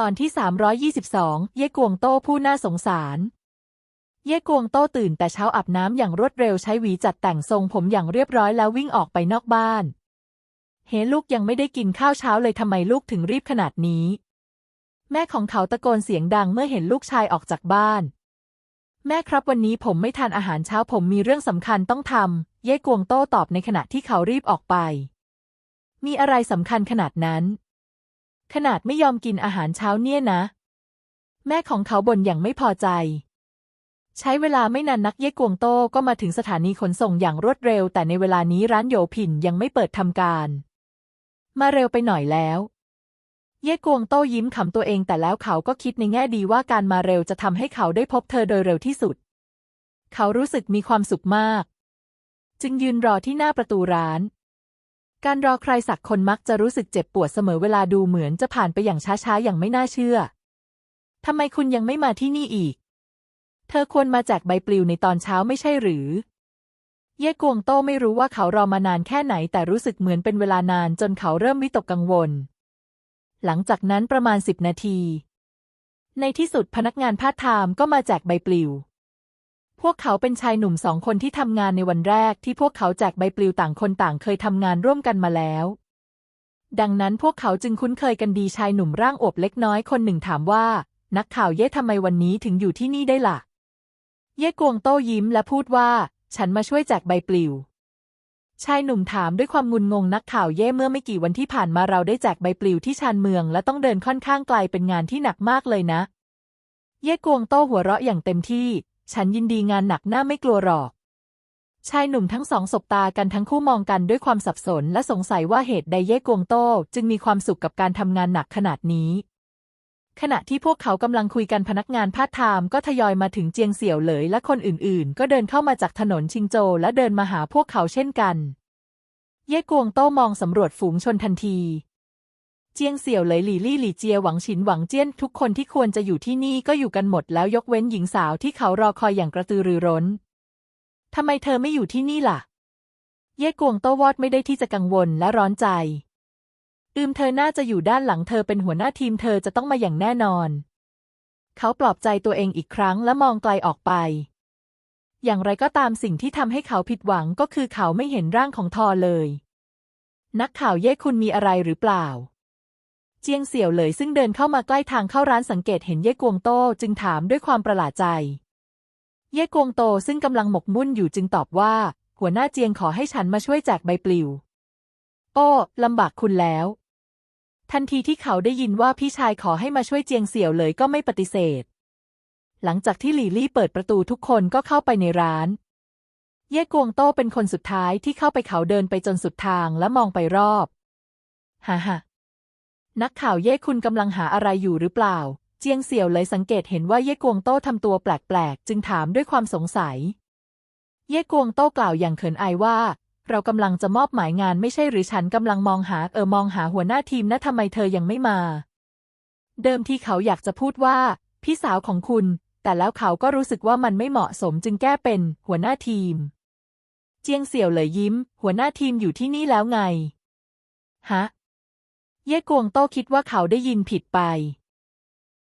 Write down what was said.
ตอนที่ 322 เย่กวงโต้ผู้น่าสงสาร เย่กวงโต้ตื่นแต่เช้าอาบน้ำอย่างรวดเร็วใช้หวีจัดแต่งทรงผมอย่างเรียบร้อยแล้ววิ่งออกไปนอกบ้าน เฮลูกยังไม่ได้กินข้าวเช้าเลยทำไมลูกถึงรีบขนาดนี้ แม่ของเขาตะโกนเสียงดังเมื่อเห็นลูกชายออกจากบ้าน แม่ครับวันนี้ผมไม่ทานอาหารเช้าผมมีเรื่องสำคัญต้องทำเย่กวงโต้ตอบในขณะที่เขารีบออกไป มีอะไรสำคัญขนาดนั้น ขนาดไม่ยอมกินอาหารเช้าเนี่ยนะ แม่ของเขาบ่นอย่างไม่พอใจ ใช้เวลาไม่นานนักเย่กวงโต้ก็มาถึงสถานีขนส่งอย่างรวดเร็ว แต่ในเวลานี้ร้านโยผินยังไม่เปิดทำการ มาเร็วไปหน่อยแล้วเย่กวงโต้ยิ้มขำตัวเองแต่แล้วเขาก็คิดในแง่ดีว่าการมาเร็วจะทำให้เขาได้พบเธอโดยเร็วที่สุด เขารู้สึกมีความสุขมาก จึงยืนรอที่หน้าประตูร้าน การรอใครสักคนมักจะรู้สึกเจ็บปวดเสมอเวลาดูเหมือนจะผ่านไปอย่างช้าๆ อย่างไม่น่าเชื่อ ทำไมคุณยังไม่มาที่นี่อีก เธอควรมาแจกใบปลิวในตอนเช้าไม่ใช่หรือ เย่กวงโต้ไม่รู้ว่าเขารอมานานแค่ไหน แต่รู้สึกเหมือนเป็นเวลานานจนเขาเริ่มวิตกกังวล หลังจากนั้นประมาณสิบนาที ในที่สุดพนักงานพาร์ทไทม์ก็มาแจกใบปลิว พวกเขาเป็นชายหนุ่มสองคนที่ทำงานในวันแรกที่พวกเขาแจกใบปลิวต่างคนต่างเคยทำงานร่วมกันมาแล้ว ดังนั้นพวกเขาจึงคุ้นเคยกันดีชายหนุ่มร่างอบเล็กน้อยคนหนึ่งถามว่า นักข่าวเย่ทำไมวันนี้ถึงอยู่ที่นี่ได้ล่ะ เย่กวงโต้ยิ้มและพูดว่า ฉันมาช่วยแจกใบปลิว ชายหนุ่มถามด้วยความงุนงงนักข่าวเย่เมื่อไม่กี่วันที่ผ่านมาเราได้แจกใบปลิวที่ชานเมือง และต้องเดินค่อนข้างไกลเป็นงานที่หนักมากเลยนะ เย่กวงโต้หัวเราะอย่างเต็มที่ ฉันยินดีงานหนักหน้าไม่กลัวหรอก ชายหนุ่มทั้งสองสบตากันทั้งคู่มองกันด้วยความสับสนและสงสัยว่าเหตุใดเย่กวงโต้จึงมีความสุขกับการทำงานหนักขนาดนี้ ขณะที่พวกเขากำลังคุยกันพนักงานพาร์ทไทม์ก็ทยอยมาถึงเจียงเสี่ยวเหลยและคนอื่นๆ ก็เดินเข้ามาจากถนนชิงโจและเดินมาหาพวกเขาเช่นกัน เย่กวงโต้มองสำรวจฝูงชนทันที เจียงเสี่ยวเหลยหลี่ลี่หลี่เจียหวังฉินหวังเจี้ยนทุกคนที่ควรจะอยู่ที่นี่ก็อยู่กันหมดแล้วยกเว้นหญิงสาวที่เขารอคอยอย่างกระตือรือร้นทำไมเธอไม่อยู่ที่นี่ล่ะ เย่กวงโต้วอดไม่ได้ที่จะกังวลและร้อนใจ อืมเธอน่าจะอยู่ด้านหลังเธอเป็นหัวหน้าทีมเธอจะต้องมาอย่างแน่นอน เขาปลอบใจตัวเองอีกครั้งและมองไกลออกไป อย่างไรก็ตามสิ่งที่ทำให้เขาผิดหวังก็คือเขาไม่เห็นร่างของทอเลย นักข่าวเย่คุณมีอะไรหรือเปล่า เจียงเสี่ยวเหลยซึ่งเดินเข้ามาใกล้ทางเข้าร้านสังเกตเห็นเย่กวงโตจึงถามด้วยความประหลาดใจ เย่กวงโตซึ่งกำลังหมกมุ่นอยู่จึงตอบว่า หัวหน้าเจียงขอให้ฉันมาช่วยแจกใบปลิว โอ้ลำบากคุณแล้ว ทันทีที่เขาได้ยินว่าพี่ชายขอให้มาช่วยเจียงเสี่ยวเลยก็ไม่ปฏิเสธ หลังจากที่หลี่ลี่เปิดประตูทุกคนก็เข้าไปในร้าน เย่กวงโต้เป็นคนสุดท้ายที่เข้าไปเขาเดินไปจนสุดทางและมองไปรอบ ฮ่าฮ่า นักข่าวเย่คุณกำลังหาอะไรอยู่หรือเปล่า เจียงเสี่ยวเลยสังเกตเห็นว่าเย่กวงโต้ทำตัวแปลกๆ จึงถามด้วยความสงสัย เย่กวงโต้กล่าวอย่างเขินอายว่า เรากำลังจะมอบหมายงานไม่ใช่หรือฉันกำลังมองหาเออมองหาหัวหน้าทีมนะทำไมเธอยังไม่มา เดิมที่เขาอยากจะพูดว่า พี่สาวของคุณ แต่แล้วเขาก็รู้สึกว่ามันไม่เหมาะสมจึงแก้เป็น หัวหน้าทีม เจียงเสี่ยวเลยยิ้ม หัวหน้าทีมอยู่ที่นี่แล้วไง ฮะ เย่กวงโต้คิดว่าเขาได้ยินผิดไป